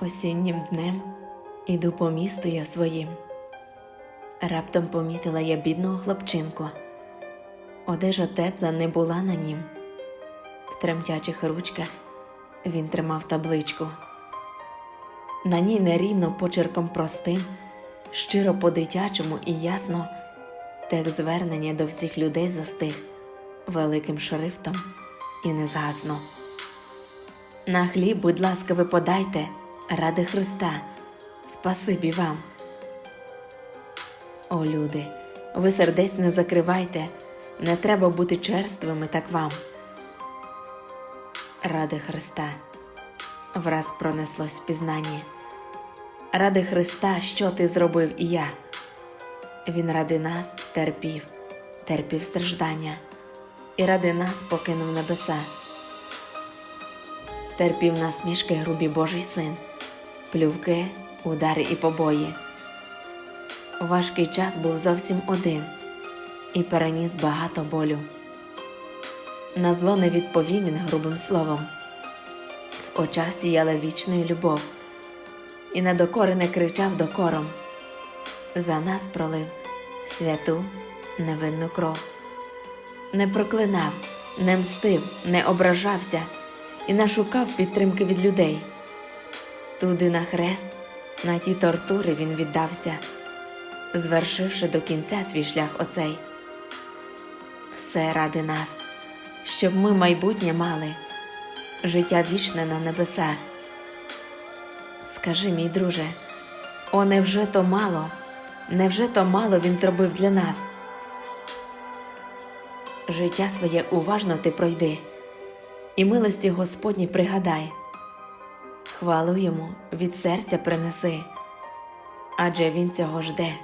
Осіннім днем іду по місту я своїм. Раптом помітила я бідного хлопчинку. Одежа тепла не була на нім. В тремтячих ручках він тримав табличку. На ній нерівно почерком простим, щиро по-дитячому і ясно, текст звернення до всіх людей застиг великим шрифтом і не згаснув. На хліб, будь ласка, ви подайте ради Христа, спасибі вам. О, люди, ви сердець не закривайте, не треба бути черствими так вам. Ради Христа, враз пронеслось впізнання. Ради Христа, що ти зробив і я. Він ради нас терпів, терпів страждання, і ради нас покинув небеса терпів насмішки грубі Божий син, плювки, удари і побої. Важкий час був зовсім один і переніс багато болю. На зло не відповів він грубим словом, в очах сіяла вічною любов, і на докори не кричав докором. За нас пролив святу невинну кров, не проклинав, не мстив, не ображався і не шукав підтримки від людей. Туди на хрест, на ті тортури він віддався, звершивши до кінця свій шлях оцей. Все ради нас, щоб ми майбутнє мали, життя вічне на небесах. Скажи, мій друже, о, невже то мало, невже то мало він зробив для нас? Життя своє уважно ти пройди і милості Господні пригадай, хвалу йому від серця принеси, адже він цього жде,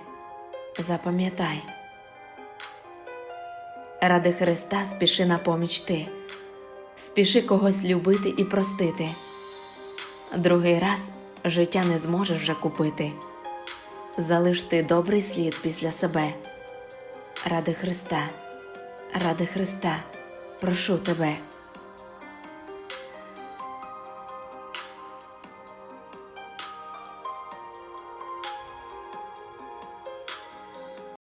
запам'ятай. Ради Христа спіши на поміч ти, спіши когось любити і простити. Другий раз життя не зможеш вже купити. Залиш ти добрий слід після себе. Ради Христа, ради Христа, прошу тебе.